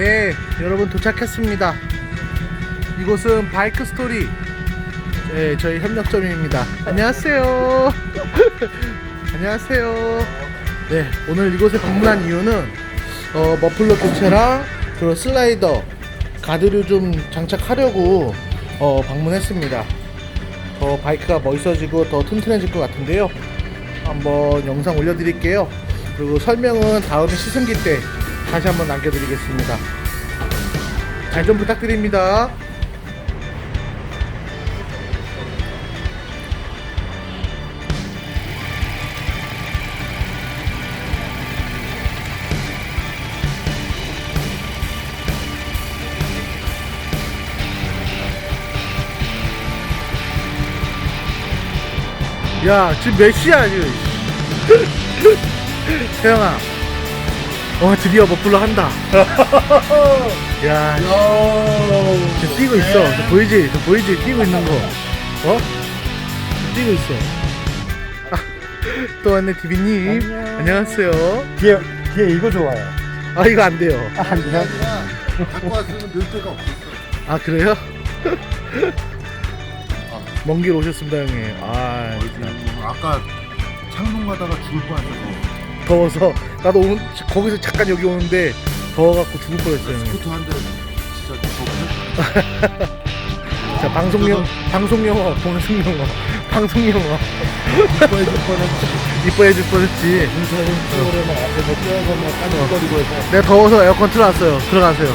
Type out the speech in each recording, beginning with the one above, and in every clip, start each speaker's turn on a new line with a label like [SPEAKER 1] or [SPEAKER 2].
[SPEAKER 1] 네, 여러분 도착했습니다. 이곳은 바이크 스토리. 네, 저희 협력점입니다. 안녕하세요. 안녕하세요. 네, 오늘 이곳에 방문한 이유는 어, 머플러 교체랑 그리고 슬라이더 가드를 좀 장착하려고 어, 방문했습니다. 더 바이크가 멋있어지고 더 튼튼해질 것 같은데요. 한번 영상 올려드릴게요. 그리고 설명은 다음에 시승기 때 다시 한번 남겨드리겠습니다. 잘 좀 부탁드립니다. 야, 지금 몇 시야, 지금? 태영아. 어, 드디어 머플러 한다. 야, 지금 뛰고 있어. 저 보이지? 저 보이지? 뛰고 있는 거. 어? 뛰고 있어. 아, 또 왔네, 디비님. 안녕하세요.
[SPEAKER 2] 뒤에 뒤에 이거 좋아요.
[SPEAKER 1] 아, 이거 안 돼요.
[SPEAKER 2] 아, 한 그냥
[SPEAKER 3] 갖고 왔으면 늘 데가 없었어.
[SPEAKER 1] 아, 그래요? 먼 길 오셨습니다, 형님. 아,
[SPEAKER 3] 음, 아까 창동 가다가 죽을 뻔했어.
[SPEAKER 1] 더워서. 나도 오는, 거기서 잠깐 여기 오는데 더워갖고 죽을 뻔했어요.
[SPEAKER 3] 스쿠터 한대 진짜 무섭네.
[SPEAKER 1] 자, 방송 영 방송 영어, 방송 영어, 방송 영어.
[SPEAKER 3] 이뻐해 줄 뻔했지.
[SPEAKER 1] 이뻐해 줄 뻔했지.
[SPEAKER 3] 인사는 프로그램 앞에서 뛰어서 막 까늘거리고 해서.
[SPEAKER 1] 내가 더워서 에어컨 틀어놨어요. 들어가세요.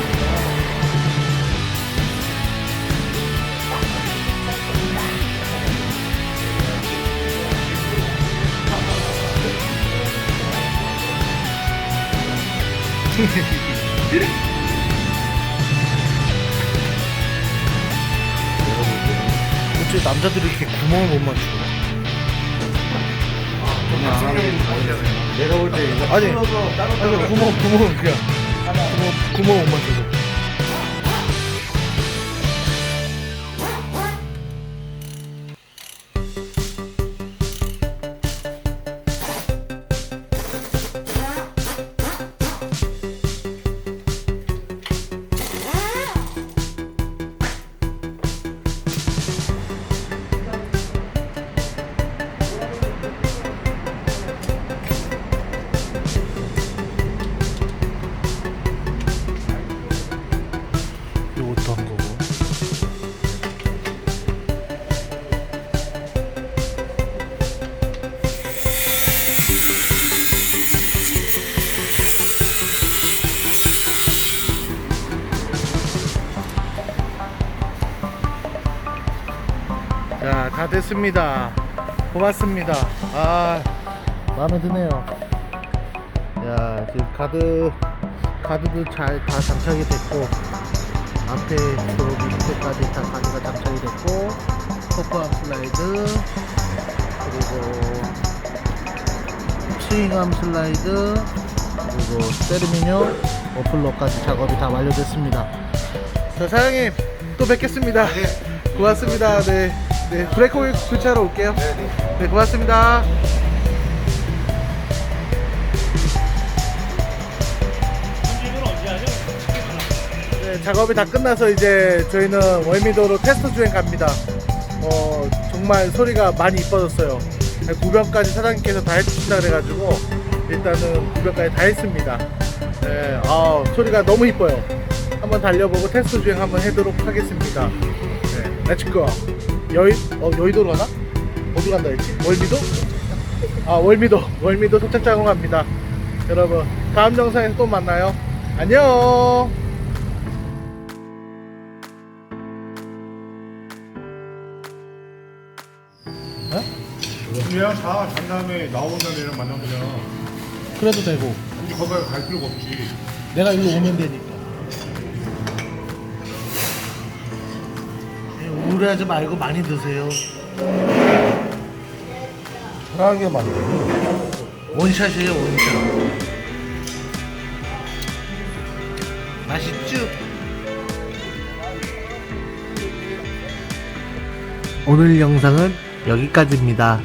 [SPEAKER 1] 어째 남자들이 이렇게 구멍을 못 맞추나?
[SPEAKER 3] 내가 볼때 이거
[SPEAKER 1] 아니, 아니 구멍 구멍 그냥 구멍 구멍 못 맞춰서. 다 됐습니다. 고맙습니다. 아, 마음에 드네요. 야, 지금 가드, 가드도 잘 다 장착이 됐고, 앞에 저기 밑에까지 다 가드가 장착이 됐고 포크암 슬라이드 그리고 스윙암 슬라이드 그리고 세르미뇨 어플러까지 작업이 다 완료됐습니다 자 사장님 또 뵙겠습니다 고맙습니다 네, 네 브레이크 오일 교체하러 올게요 네 고맙습니다 네, 작업이 다 끝나서 이제 저희는 월미도로 테스트 주행 갑니다. 어, 정말 소리가 많이 이뻐졌어요. 구변까지 사장님께서 다 해주신다 그래가지고 일단은 구변까지 다 했습니다. 네, 아, 소리가 너무 이뻐요. 한번 달려보고 테스트 주행 한번 해도록 하겠습니다. 네, 렛츠고. 여의, 어, 여의도로 가나? 어디 간다 했지? 월미도? 아, 월미도. 월미도 도착장으로 갑니다. 여러분, 다음 영상에서 또 만나요. 안녕!
[SPEAKER 4] 그냥 다잔 다음에 애랑 만나보면
[SPEAKER 1] 그래도 되고.
[SPEAKER 4] 거기 갈 필요가 없지.
[SPEAKER 1] 내가 일로 오면 되니까. 무리하지 말고 많이 드세요.
[SPEAKER 3] 편하게 만드는
[SPEAKER 1] 원샷이에요, 원샷. 맛있죠? 오늘 영상은 여기까지입니다.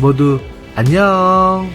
[SPEAKER 1] 모두 안녕!